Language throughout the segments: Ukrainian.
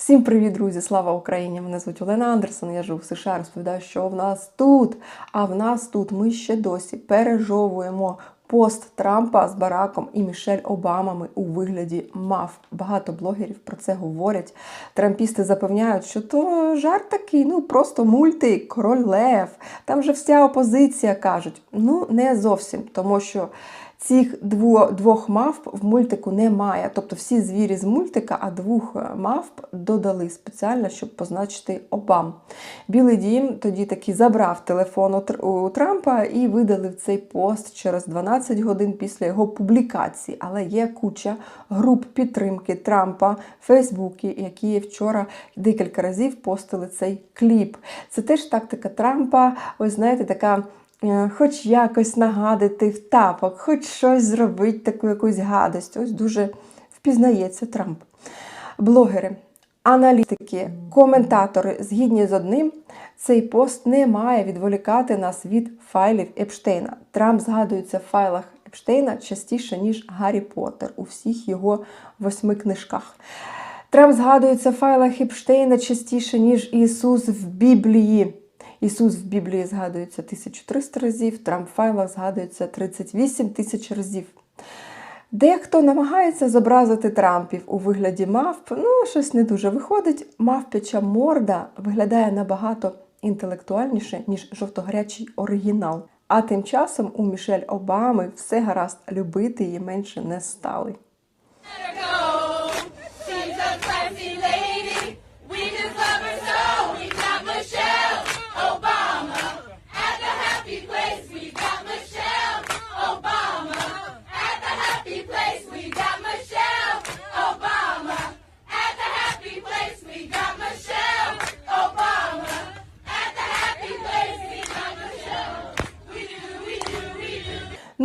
Всім привіт, друзі! Слава Україні! Мене звуть Олена Андерсон. Я живу в США. Розповідаю, що в нас тут. А в нас тут ми ще досі пережовуємо пост Трампа з Бараком і Мішель Обамами у вигляді мав. Багато блогерів про це говорять. Трампісти запевняють, що то жарт такий, ну просто мультик, король Лев. Там же вся опозиція кажуть. Ну не зовсім, тому що. Цих дво, двох мавп в мультику немає. Тобто всі звірі з мультика, а двох мавп додали спеціально, щоб позначити Обам. Білий дім тоді таки забрав телефон у Трампа і видалив цей пост через 12 годин після його публікації. Але є куча груп підтримки Трампа в Фейсбуці, які вчора декілька разів постили цей кліп. Це теж тактика Трампа. Ось знаєте, така. Е, Хоч якось нагадати в тапок, хоч щось зробити, таку якусь гадость. Ось дуже впізнається Трамп. Блогери, аналітики, коментатори згідні з одним, цей пост не має відволікати нас від файлів Епштейна. Трамп згадується в файлах Епштейна частіше, ніж Гаррі Поттер у всіх його восьми книжках. Трамп згадується в файлах Епштейна частіше, ніж Ісус в Біблії. Ісус в Біблії згадується 1300 разів, Трамп файлах згадується 38 тисяч разів. Дехто намагається зобразити Трампів у вигляді мавп, ну, щось не дуже виходить. Мавпяча морда виглядає набагато інтелектуальніше, ніж жовтогарячий оригінал. А тим часом у Мішель Обами все гаразд любити її менше не стали.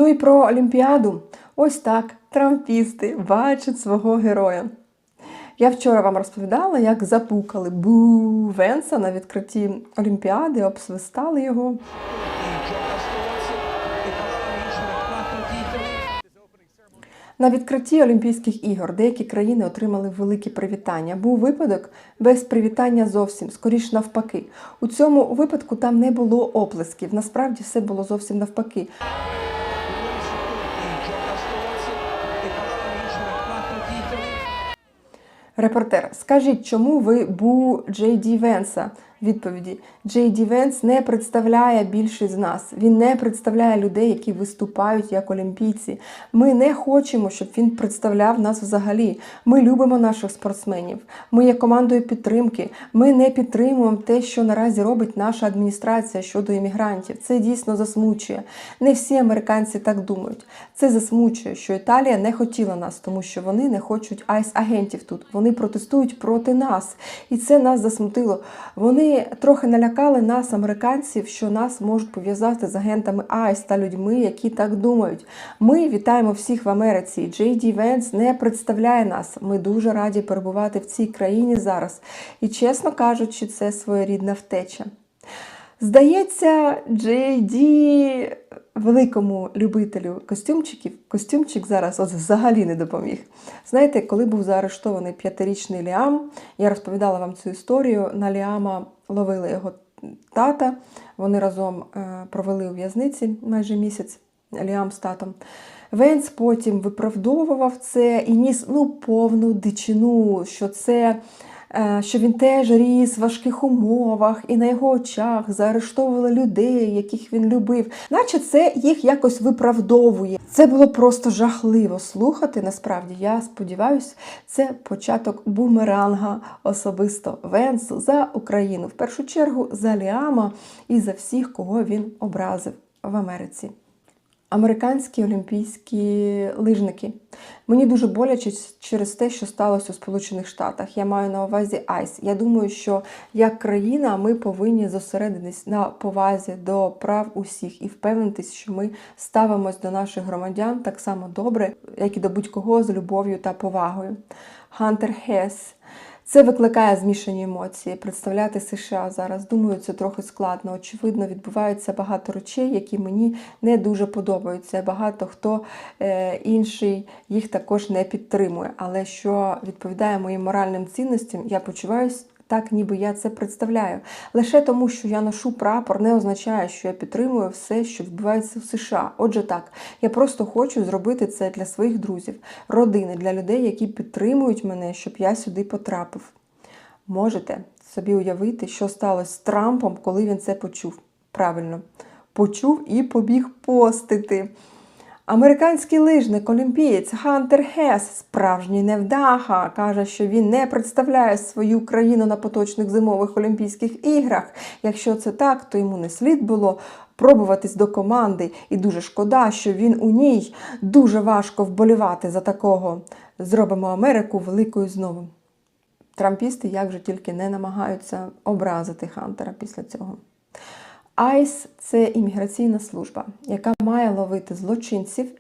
Ну і про Олімпіаду. Ось так трампісти бачать свого героя. Я вчора вам розповідала, як запукали бу Венса на відкритті Олімпіади, обсвистали його. На відкритті Олімпійських ігор деякі країни отримали великі привітання. Був випадок без привітання зовсім, скоріш навпаки. У цьому випадку там не було оплесків. Насправді все було зовсім навпаки. Репортер, скажіть, чому ви бу Джей Ді Венса? Відповіді: Джей Ді Венс не представляє більшість з нас. Він не представляє людей, які виступають як олімпійці. Ми не хочемо, щоб він представляв нас взагалі. Ми любимо наших спортсменів. Ми є командою підтримки. Ми не підтримуємо те, що наразі робить наша адміністрація щодо іммігрантів. Це дійсно засмучує. Не всі американці так думають. Це засмучує, що Італія не хотіла нас, тому що вони не хочуть айс-агентів тут. Вони протестують проти нас, і це нас засмутило. Вони трохи налякали нас, американців, що нас можуть пов'язати з агентами Айс та людьми, які так думають. Ми вітаємо всіх в Америці. Джей Ді Венс не представляє нас. Ми дуже раді перебувати в цій країні зараз. І чесно кажучи, це своєрідна втеча. Здається, Джей великому любителю костюмчиків, костюмчик зараз от взагалі не допоміг. Знаєте, коли був заарештований п'ятирічний Ліам, я розповідала вам цю історію. На Ліама ловили його тата. Вони разом е, провели у в'язниці майже місяць Ліам з татом. Венс потім виправдовував це і ніс ну, повну дичину, що це. Е, Що він теж ріс в важких умовах, і на його очах заарештовували людей, яких він любив, наче це їх якось виправдовує. Це було просто жахливо слухати. Насправді, я сподіваюся, це початок бумеранга особисто Венсу за Україну, в першу чергу за Ліама і за всіх, кого він образив в Америці. Американські олімпійські лижники. Мені дуже боляче через те, що сталося у Сполучених Штатах. Я маю на увазі Айс. Я думаю, що як країна ми повинні зосередитись на повазі до прав усіх і впевнитись, що ми ставимось до наших громадян так само добре, як і до будь-кого з любов'ю та повагою. Хантер Хес. Це викликає змішані емоції. Представляти США зараз. Думаю, це трохи складно. Очевидно, відбуваються багато речей, які мені не дуже подобаються. Багато хто е, інший їх також не підтримує. Але що відповідає моїм моральним цінностям, я почуваюся так, ніби я це представляю. Лише тому, що я ношу прапор, не означає, що я підтримую все, що відбувається в США. Отже, так, я просто хочу зробити це для своїх друзів, родини, для людей, які підтримують мене, щоб я сюди потрапив. Можете собі уявити, що сталося з Трампом, коли він це почув. Правильно, почув і побіг постити. Американський лижник, олімпієць Хантер Хес, справжній невдаха, каже, що він не представляє свою країну на поточних зимових Олімпійських іграх. Якщо це так, то йому не слід було пробуватись до команди, і дуже шкода, що він у ній дуже важко вболівати за такого. Зробимо Америку великою знову. Трампісти як же тільки не намагаються образити Хантера після цього. ICE – це імміграційна служба, яка має ловити злочинців,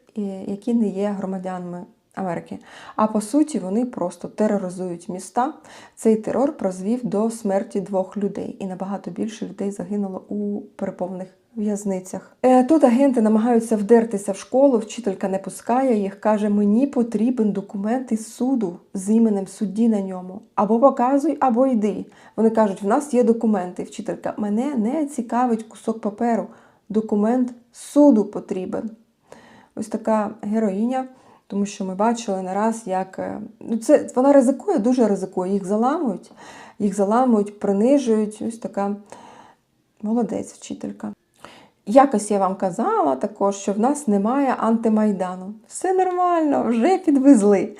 які не є громадянами Америки. А по суті, вони просто тероризують міста. Цей терор призвів до смерті двох людей, і набагато більше людей загинуло у переповнених в'язницях. Е, Тут агенти намагаються вдертися в школу, вчителька не пускає їх, каже: мені потрібен документ із суду з іменем судді на ньому. Або показуй, або йди. Вони кажуть, в нас є документи. Вчителька, мене не цікавить кусок паперу. Документ суду потрібен. Ось така героїня, тому що ми бачили не раз, як е, ну це вона ризикує, дуже ризикує. Їх заламують, їх заламують, принижують. Ось така молодець вчителька. Якось я вам казала також, що в нас немає антимайдану. Все нормально, вже підвезли.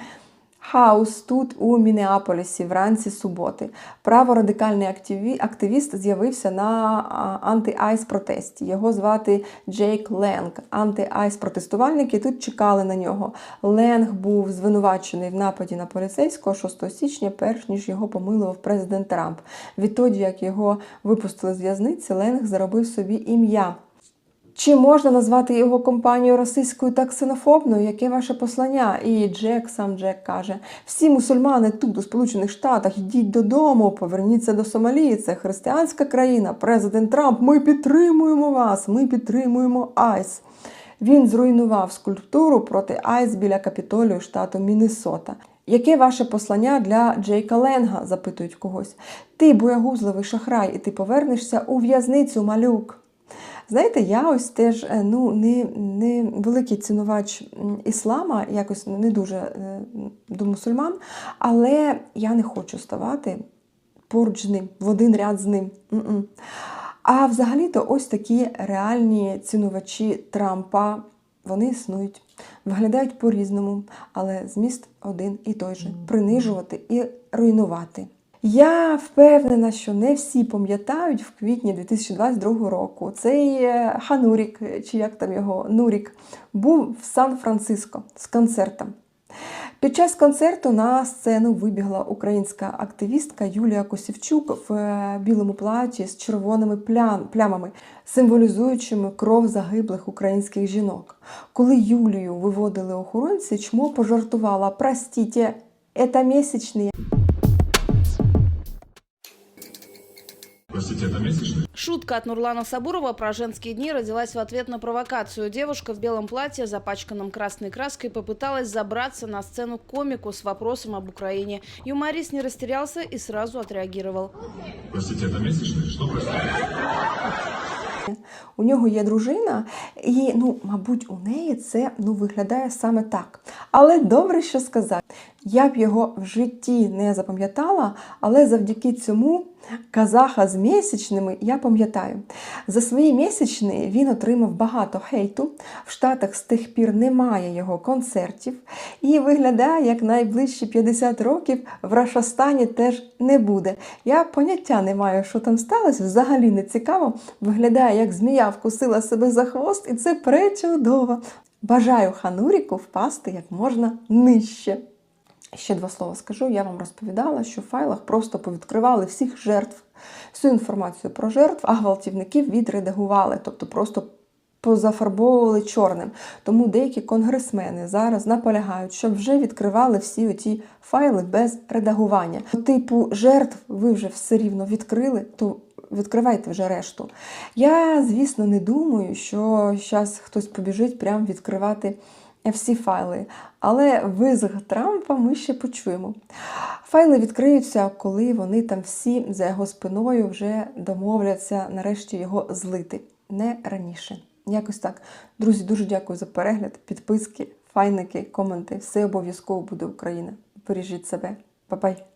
Хаос тут у Мінеаполісі вранці суботи. Праворадикальний активі- активіст з'явився на анти-айс протесті. Його звати Джейк Ленг. Анти-айс протестувальники тут чекали на нього. Ленг був звинувачений в нападі на поліцейського 6 січня, перш ніж його помилував президент Трамп. Відтоді, як його випустили з в'язниці, Ленг заробив собі ім'я. Чи можна назвати його компанію расистською та ксенофобною? Яке ваше послання? І Джек, сам Джек каже: всі мусульмани тут, у Сполучених Штатах, йдіть додому, поверніться до Сомалії. Це християнська країна. Президент Трамп, ми підтримуємо вас, ми підтримуємо Айс. Він зруйнував скульптуру проти Айс біля капітолію штату Міннесота. Яке ваше послання для Джейка Ленга? запитують когось. Ти боягузливий шахрай, і ти повернешся у в'язницю, малюк. Знаєте, я ось теж е, ну, не, не великий цінувач іслама, якось не дуже е, до мусульман, але я не хочу ставати поруч з ним, в один ряд з ним. М-м. А взагалі-то ось такі реальні цінувачі Трампа, вони існують, виглядають по-різному, але зміст один і той же принижувати і руйнувати. Я впевнена, що не всі пам'ятають в квітні 2022 року. Цей е, Ханурік, е, чи як там його Нурік, був в Сан-Франциско з концертом. Під час концерту на сцену вибігла українська активістка Юлія Косівчук в е, білому платі з червоними плям- плямами, символізуючими кров загиблих українських жінок. Коли Юлію виводили охоронці, чмо пожартувала «Простите, это місячні». Простите, это месячные? Шутка от Нурлана Сабурова про женские дни родилась в ответ на провокацию. Девушка в белом платье, запачканном красной краской, попыталась забраться на сцену к комику с вопросом об Украине. Юморист не растерялся и сразу отреагировал. Простите, это месячные? Что простите? У нього є дружина, і ну, мабуть, у неї це ну, виглядає саме так. Але добре, що сказати. Я б його в житті не запам'ятала, але завдяки цьому казаха з місячними я пам'ятаю. За свої місячні він отримав багато хейту. В Штатах з тих пір немає його концертів. І виглядає, як найближчі 50 років в Рашастані теж не буде. Я поняття не маю, що там сталося, взагалі не цікаво. Виглядає, як змія вкусила себе за хвост, і це пречудово. Бажаю Хануріку впасти як можна нижче. Ще два слова скажу. Я вам розповідала, що в файлах просто повідкривали всіх жертв, всю інформацію про жертв, а гвалтівників відредагували, тобто просто позафарбовували чорним. Тому деякі конгресмени зараз наполягають, щоб вже відкривали всі оті файли без редагування. Типу жертв ви вже все рівно відкрили, то відкривайте вже решту. Я, звісно, не думаю, що зараз хтось побіжить прямо відкривати всі файли. Але визг Трампа ми ще почуємо. Файли відкриються, коли вони там всі за його спиною вже домовляться нарешті його злити. Не раніше. Якось так. Друзі, дуже дякую за перегляд, підписки, файники, коменти. Все обов'язково буде Україна. Бережіть себе. Па-бай!